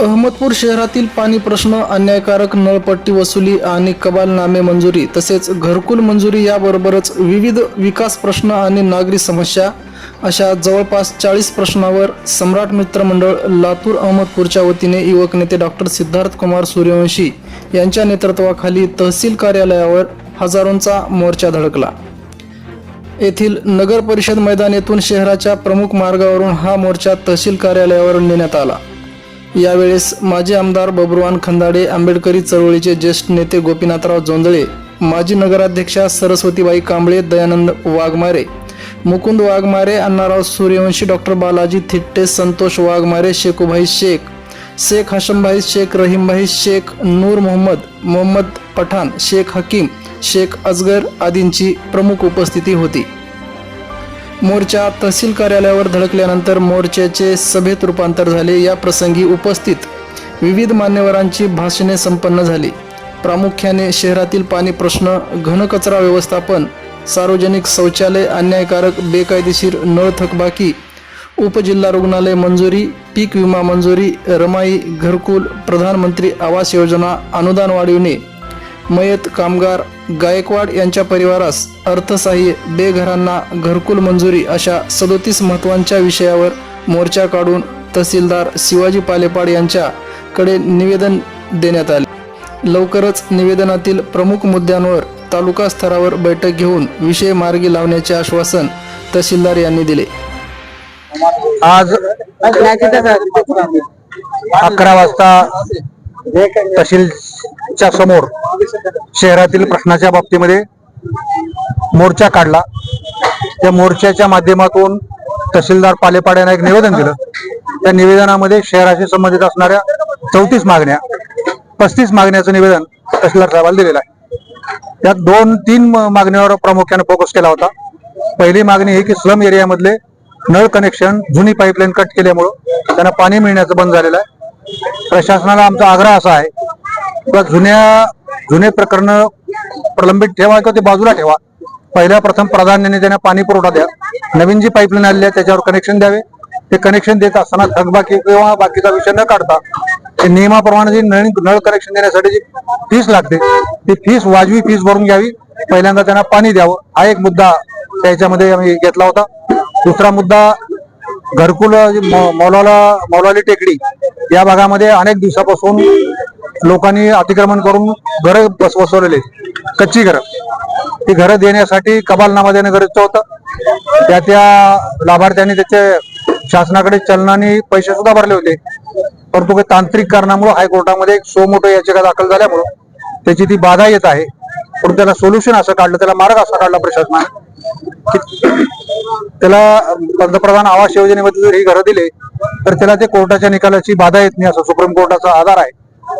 अहमदपूर शहरातील पाणी प्रश्न अन्यायकारक नळपट्टी वसुली आणि कबालनामे मंजुरी तसेच घरकुल मंजुरी याबरोबरच विविध विकास प्रश्न आणि नागरी समस्या अशा जवळपास चाळीस प्रश्नावर सम्राट मित्र मंडळ लातूर अहमदपूरच्या वतीने युवक नेते डॉक्टर सिद्धार्थ कुमार सूर्यवंशी यांच्या नेतृत्वाखाली तहसील कार्यालयावर हजारोंचा मोर्चा धडकला. येथील नगर परिषद मैदान येथून शहराच्या प्रमुख मार्गावरून हा मोर्चा तहसील कार्यालयावर नेण्यात आला. यावेळेस माजी आमदार बबरुवान खंदाडे आंबेडकरी चळवळीचे ज्येष्ठ नेते गोपीनाथराव जोंधळे माजी नगराध्यक्षा सरस्वतीबाई कांबळे दयानंद वाघमारे मुकुंद वाघमारे अण्णाराव सूर्यवंशी डॉक्टर बालाजी थिट्टे संतोष वाघमारे शेखूभाई शेख शेख हशमभाई शेख रहीमभाई शेख नूर मोहम्मद मोहम्मद पठाण शेख हकीम शेख अजगर आदींची प्रमुख उपस्थिती होती. मोर्चा तहसील कार्यालयावर धडकल्यानंतर मोर्चाचे सभेत रूपांतर झाले. या प्रसंगी उपस्थित विविध मान्यवरांची भाषणे संपन्न झाली. प्रामुख्याने शहरातील पाणी प्रश्न घनकचरा व्यवस्थापन सार्वजनिक शौचालय अन्यायकारक बेकायदेशीर नळ थकबाकी उपजिल्हा रुग्णालय मंजुरी पीक विमा मंजुरी रमाई घरकुल प्रधानमंत्री आवास योजना अनुदान वाढविणे मयत कामगार गायकवाड यांच्या परिवारास अर्थसाह्य बेघरांना घरकुल मंजुरी अशा सदोतीस महत्त्वांच्या विषयावर मोर्चा काढून तहसीलदार शिवाजी पालेपाड यांच्याकडे निवेदन देण्यात आले. लवकरच निवेदनातील प्रमुख मुद्द्यांवर तालुका स्तरावर बैठक घेऊन विषय मार्गी लावण्याचे आश्वासन तहसीलदार यांनी दिले. आज अकरा वाजता तहसीलच्या समोर शहरातील प्रश्नाच्या बाबतीमध्ये मोर्चा काढला. त्या मोर्चाच्या माध्यमातून तहसीलदार पालेपाड यांना एक निवेदन दिलं. त्या निवेदनामध्ये शहराशी संबंधित असणाऱ्या चौतीस मागण्या पस्तीस मागण्याचं निवेदन तहसीलदार साहेबाला दिलेलं आहे. त्यात दोन तीन म- मागण्यावर प्रामुख्याने फोकस केला होता. पहिली मागणी ही की स्लम एरियामधले नळ कनेक्शन जुनी पाईपलाईन कट केल्यामुळं त्यांना पाणी मिळण्याचं बंद झालेलं आहे. प्रशासनाला आमचा आग्रह असा आहे किंवा जुन्या जुने प्रकरण प्रलंबित ठेवा किंवा ते बाजूला ठेवा. पहिल्या प्रथम प्राधान्याने त्यांना पाणी पुरवठा द्या. नवीन जी पाईपलाईन आलेली आहे त्याच्यावर कनेक्शन द्यावे. ते कनेक्शन देत असताना थकबाकी किंवा बाकीचा विषय न काढता ते नियमाप्रमाणे जी नळ नळ कनेक्शन देण्यासाठी जी फीस लागते ती फीस वाजवी फीस भरून घ्यावी. पहिल्यांदा त्यांना पाणी द्यावं. हा एक मुद्दा त्याच्यामध्ये आम्ही घेतला होता. दुसरा मुद्दा घरकुल मौलाला मौलाली टेकडी या भागामध्ये अनेक दिवसापासून लोकांनी अतिक्रमण करून घरं बस बसवलेले कच्ची घरं. ती घरं देण्यासाठी कबालनामा देणं गरजेचं होतं. त्या त्या लाभार्थ्यांनी त्याचे शासनाकडे चलनाने पैसे सुद्धा भरले होते. परंतु काही तांत्रिक कारणामुळे हायकोर्टामध्ये एक सो मोठं याचिका दाखल झाल्यामुळं त्याची ती बाधा येत आहे. पण त्याला सोल्युशन असं काढलं त्याला मार्ग असा काढला प्रशासनाने की त्याला पंतप्रधान आवास योजनेमध्ये जर ही घरं दिले तर त्याला ते कोर्टाच्या निकालाची बाधा येत नाही असं सुप्रीम कोर्टाचा आधार आहे.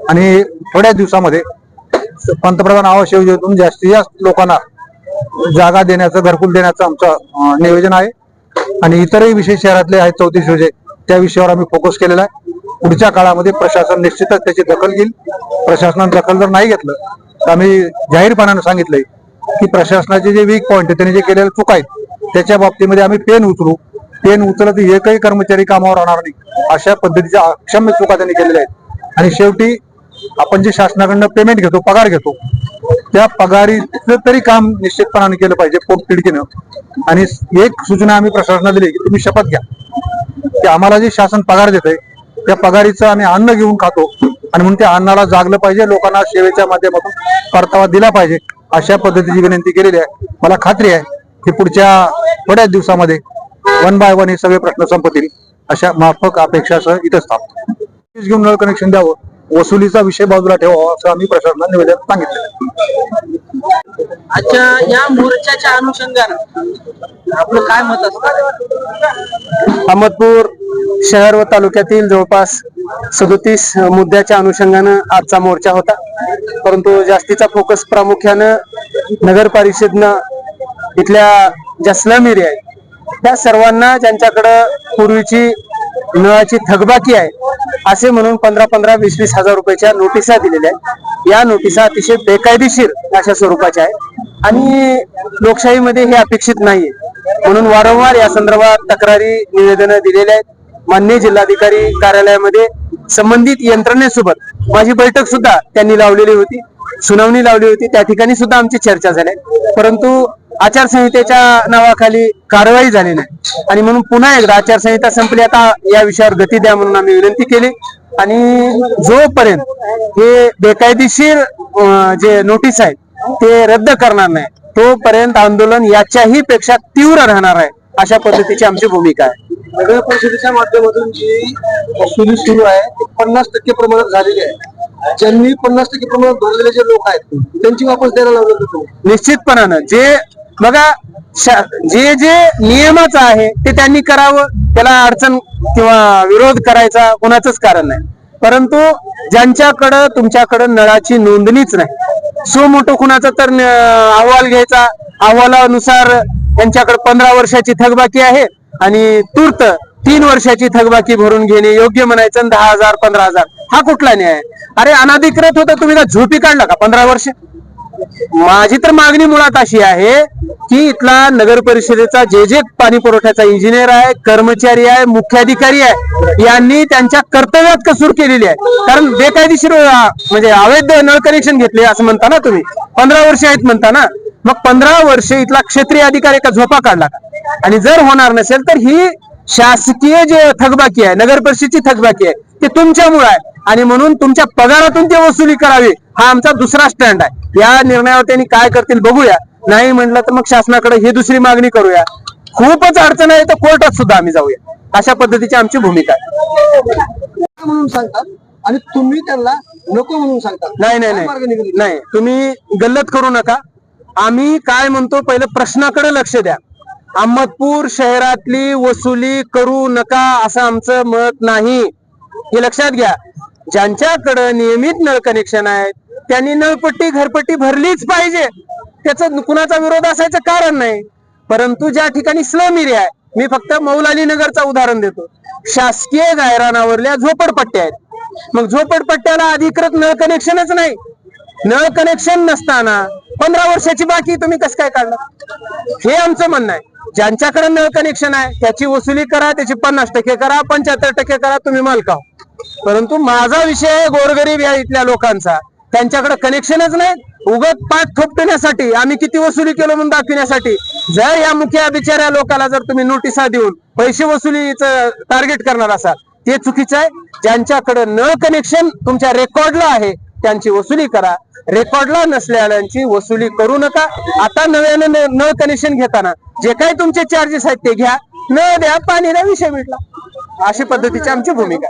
आणि थोड्या दिवसामध्ये पंतप्रधान आवास योजनेतून जास्तीत जास्त लोकांना जागा देण्याचं घरकुल देण्याचं आमचं नियोजन आहे. आणि इतरही विषय शहरातले आहेत चौतीस विषय त्या विषयावर आम्ही फोकस केलेला आहे. पुढच्या काळामध्ये प्रशासन निश्चितच त्याची दखल घेईल. प्रशासनानं दखल जर नाही घेतलं तर आम्ही जाहीरपणानं सांगितलंय की प्रशासनाचे जे वीक पॉईंट आहे त्यांनी जे केलेले चूक आहेत त्याच्या बाबतीमध्ये आम्ही पेन उचलू. पेन उचलत एकही कर्मचारी कामावर राहणार नाही अशा पद्धतीच्या अक्षम्य चुका त्यांनी केलेल्या आहेत. आणि शेवटी आपण जे शासनाकडनं पेमेंट घेतो पगार घेतो त्या पगारीचं तरी काम निश्चितपणाने केलं पाहिजे पोटतिडकीनं आणि एक सूचना आम्ही प्रशासनाला दिली की तुम्ही शपथ घ्या. की आम्हाला जे शासन पगार देतंय त्या पगारीचं आम्ही अन्न घेऊन खातो आणि म्हणून त्या अन्नाला जागलं पाहिजे लोकांना सेवेच्या माध्यमातून परतावा दिला पाहिजे अशा पद्धतीची विनंती केलेली आहे. मला खात्री आहे की पुढच्या बऱ्याच दिवसामध्ये वन बाय वन हे सगळे प्रश्न संपतील अशा माफक अपेक्षासह इथंच थांबतो. घेऊन नळ कनेक्शन द्यावं. वसुलीचा विषय बाजूला ठेवावा असं आम्ही प्रशासनाला निवेदन सांगितलं आजच्या या मोर्चाच्या अनुषंगानं आपलं काय मत असणार अहमदपूर शहर व तालुक्यातील जवळपास सदोतीस मुद्द्याच्या अनुषंगानं आजचा मोर्चा होता. परंतु जास्तीचा फोकस प्रामुख्यानं नगर परिषदनं इथल्या ज्या स्लम एरिया आहेत त्या सर्वांना ज्यांच्याकडं पूर्वीची नळाची थकबाकी आहे असे म्हणून पंधरा पंधरा वीस वीस हजार रुपयाच्या नोटिसा दिलेल्या आहेत. या नोटिसा अतिशय बेकायदेशीर अशा स्वरूपाच्या आहेत. आणि लोकशाहीमध्ये हे अपेक्षित नाहीये. म्हणून वारंवार या संदर्भात तक्रारी निवेदनं दिलेल्या आहेत. मान्य जिल्हाधिकारी कार्यालयामध्ये संबंधित यंत्रणेसोबत माझी बैठक सुद्धा त्यांनी लावलेली होती. सुनावणी लावली होती. त्या ठिकाणी सुद्धा आमची चर्चा झाली परंतु आचारसंहितेच्या नावाखाली कारवाई झाली नाही आणि म्हणून पुन्हा एकदा आचारसंहिता संपली. आता या विषयावर गती द्या म्हणून आम्ही विनंती केली. आणि जोपर्यंत हे बेकायदेशीर जे नोटीस आहेत ते रद्द करणार नाही तोपर्यंत आंदोलन याच्याही पेक्षा तीव्र राहणार आहे अशा पद्धतीची आमची भूमिका आहे. नगर परिषदेच्या माध्यमातून जी वसुली सुरू आहे ती पन्नास टक्के प्रमाणात झालेली आहे. ज्यांनी पन्नास टक्के प्रमाणात भरलेले जे लोक आहेत त्यांची वापस द्यायला लावलं निश्चितपणानं जे बघा जे जे नियमाचं आहे ते त्यांनी करावं. त्याला अडचण किंवा विरोध करायचा कोणाचंच कारण नाही. परंतु ज्यांच्याकडं तुमच्याकडं नळाची नोंदणीच नाही. सो मोठं कुणाचा तर अहवाल घ्यायचा. अहवालानुसार त्यांच्याकडे पंधरा वर्षाची थकबाकी आहे आणि तूर्त तीन वर्षाची थकबाकी भरून घेणे योग्य म्हणायचं दहा हजार पंधरा हजार. हा कुठला न्याय आहे? अरे अनाधिकृत होता तुम्ही का झोपी काढला का? पंधरा वर्ष? माझी तर मागणी मुळात अशी आहे की इथला नगर परिषदेचा जे जे पाणी पुरवठ्याचा इंजिनियर आहे कर्मचारी आहे मुख्याधिकारी आहे यांनी त्यांच्या कर्तव्यात कसूर केलेली आहे. कारण बेकायदेशीर म्हणजे अवैध नळ कनेक्शन घेतले असं म्हणता ना तुम्ही. पंधरा वर्ष आहेत म्हणता ना. मग पंधरा वर्ष इथला क्षेत्रीय अधिकारी का झोपा काढला का? आणि जर होणार नसेल तर ही शासकीय जे थकबाकी आहे नगर परिषदेची थकबाकी आहे ते तुमच्यामुळे आहे. आणि म्हणून तुमच्या पगारातून ते वसुली करावी हा आमचा दुसरा स्टँड आहे. या निर्णयावर त्यांनी काय करतील बघूया. नाही म्हणलं तर मग शासनाकडे ही दुसरी मागणी करूया. खूपच अडचण आहे तर कोर्टात सुद्धा आम्ही जाऊया. अशा पद्धतीची आमची भूमिका आहे. म्हणून सांगतात आणि तुम्ही त्यांना नको म्हणून सांगतात. नाही नाही नाही. तुम्ही गल्लत करू नका. आम्ही काय म्हणतो पहिलं प्रश्नाकडे लक्ष द्या. अहमदपूर शहरातली वसुली करू नका असं आमचं मत नाही. हे लक्षात घ्या. ज्यांच्याकडे नियमित नळ कनेक्शन आहे त्यांनी नळपट्टी घरपट्टी भरलीच पाहिजे. त्याचं कुणाचा विरोध असायचं कारण नाही. परंतु ज्या ठिकाणी स्लम एरिया आहे मी फक्त मौलाली नगरचा उदाहरण देतो. शासकीय गायरानावरल्या झोपडपट्ट्या आहेत. मग झोपडपट्ट्याला अधिकृत नळ कनेक्शनच नाही. नळ कनेक्शन नसताना पंधरा वर्षाची बाकी तुम्ही कसं काय काढणार? हे आमचं म्हणणं आहे. ज्यांच्याकडे नळ कनेक्शन आहे त्याची वसुली करा त्याची पन्नास टक्के करा पंच्याहत्तर टक्के करा तुम्ही मालका परंतु माझा विषय आहे गोरगरीब या इथल्या लोकांचा. त्यांच्याकडे कनेक्शनच नाही. उगत पाठ थोपटण्यासाठी आम्ही किती वसुली केलो म्हणून दाखविण्यासाठी. जर या मुख्या बिचाऱ्या लोकांना जर तुम्ही नोटिसा देऊन पैसे वसुलीचं टार्गेट करणार असाल ते चुकीचं आहे. ज्यांच्याकडे नळ कनेक्शन तुमच्या रेकॉर्डला आहे त्यांची वसुली करा. रेकॉर्डला नसलेल्यांची वसुली करू नका. आता नव्यानं नळ कनेक्शन घेताना जे काही तुमचे चार्जेस आहेत ते घ्या. नळ द्या पाणी द्या विषय मिटला. अशी पद्धतीची आमची भूमिका